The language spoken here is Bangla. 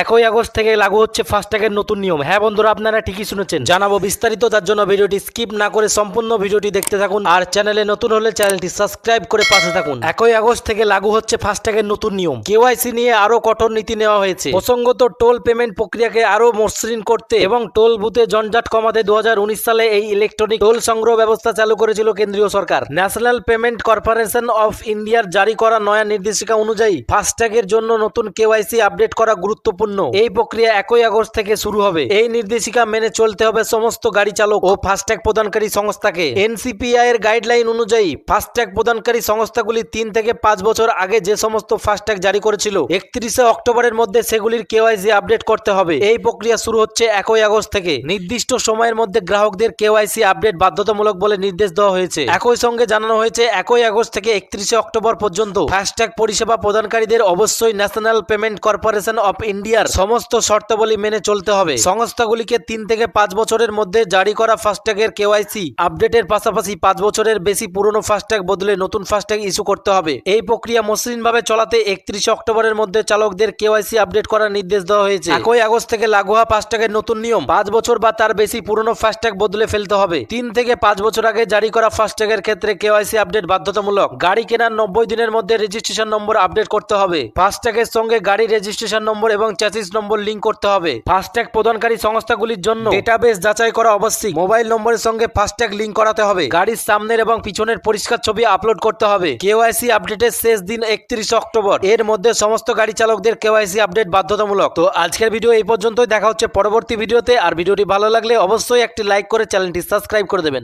একই আগস্ট থেকে লাগু হচ্ছে ফাস্ট্যাগের নতুন নিয়ম। হ্যাঁ বন্ধুরা, আপনারা ঠিকই শুনেছেন। জানাব বিস্তারিত, তার জন্য ভিডিওটি স্কিপ না করে সম্পূর্ণ ভিডিওটি দেখতে থাকুন। আর চ্যানেলে নতুন হলে চ্যানেলটি সাবস্ক্রাইব করে পাশে থাকুন। একই আগস্ট থেকে লাগু হচ্ছে ফাস্ট্যাগের নতুন নিয়ম। কেওয়াইসি নিয়ে আরও কঠোর নীতি নেওয়া হয়েছে। প্রসঙ্গত, টোল পেমেন্ট প্রক্রিয়াকে আরও মসৃণ করতে এবং টোল বুথে জঞ্জাট কমাতে দু হাজার উনিশ সালে এই ইলেকট্রনিক টোল সংগ্রহ ব্যবস্থা চালু করেছিল কেন্দ্রীয় সরকার। ন্যাশনাল পেমেন্ট কর্পোরেশন অফ ইন্ডিয়ার জারি করা নয়া নির্দেশিকা অনুযায়ী ফাস্ট্যাগের জন্য নতুন কেওয়াইসি আপডেট করা গুরুত্বপূর্ণ। এই প্রক্রিয়া একই আগস্ট থেকে শুরু হবে। এই নির্দেশিকা মেনে চলতে হবে সমস্ত গাড়ি চালক ও ফাস্ট্যাগ প্রদানকারী সংস্থাকে। এনসিপিআই এর গাইডলাইন অনুযায়ী ফাস্ট্যাগ প্রদানকারী সংস্থাগুলি তিন থেকে পাঁচ বছর আগে যে সমস্ত ফাস্ট্যাগ জারি করেছিল, একত্রিশে অক্টোবরের মধ্যে সেগুলির কেওয়াইসি আপডেট করতে হবে। এই প্রক্রিয়া শুরু হচ্ছে একই আগস্ট থেকে। নির্দিষ্ট সময়ের মধ্যে গ্রাহকদের কেওয়াইসি আপডেট বাধ্যতামূলক বলে নির্দেশ দেওয়া হয়েছে। একই সঙ্গে জানানো হয়েছে, একই আগস্ট থেকে একত্রিশে অক্টোবর পর্যন্ত ফাস্ট্যাগ পরিষেবা প্রদানকারীদের অবশ্যই ন্যাশনাল পেমেন্ট কর্পোরেশন অফ ইন্ডিয়ার সমস্ত শর্তাবলী মেনে চলতে হবে। সংস্থাগুলিকে তিন থেকে পাঁচ বছরের মধ্যে জারি করা ফাস্ট্যাগের কেওয়াইসি আপডেটের পাশাপাশি পাঁচ বছরের বেশি পুরনো ফাস্ট্যাগ বদলে নতুন ফাস্ট্যাগ ইস্যু করতে হবে। এই প্রক্রিয়া মসৃণভাবে চলাতে একত্রিশে অক্টোবরের মধ্যে চালকদের কেওয়াইসি আপডেট করার নির্দেশ দেওয়া হয়েছে। একই আগস্ট থেকে লাগু হওয়া ফাস্ট্যাগের নতুন নিয়ম। পাঁচ বছর বা তার বেশি পুরনো ফাস্ট্যাগ বদলে ফেলতে হবে। তিন থেকে পাঁচ বছর আগে জারি করা ফাস্ট্যাগের ক্ষেত্রে কেওয়াইসি আপডেট বাধ্যতামূলক। গাড়ি কেনার নব্বই দিনের মধ্যে রেজিস্ট্রেশন নম্বর আপডেট করতে হবে। ফাস্ট্যাগের সঙ্গে গাড়ি রেজিস্ট্রেশন নম্বর এবং চ্যাসিস নম্বর লিঙ্ক করতে হবে। ফাস্ট্যাগ প্রদানকারী সংস্থাগুলির জন্য ডেটাবেস যাচাই করা অবশ্যই। মোবাইল নম্বরের সঙ্গে ফাস্ট্যাগ লিঙ্ক করাতে হবে। গাড়ির সামনের এবং পিছনের পরিষ্কার ছবি আপলোড করতে হবে। কেওয়াইসি আপডেটের শেষ দিন একত্রিশ অক্টোবর। এর মধ্যে সমস্ত গাড়ি চালকদের কেওয়াইসি আপডেট বাধ্যতামূলক। তো আজকের ভিডিও এই পর্যন্তই। দেখা হচ্ছে পরবর্তী ভিডিওতে আর ভিডিওটি ভালো লাগলে অবশ্যই একটি লাইক করে চ্যানেলটি সাবস্ক্রাইব করে দেবেন।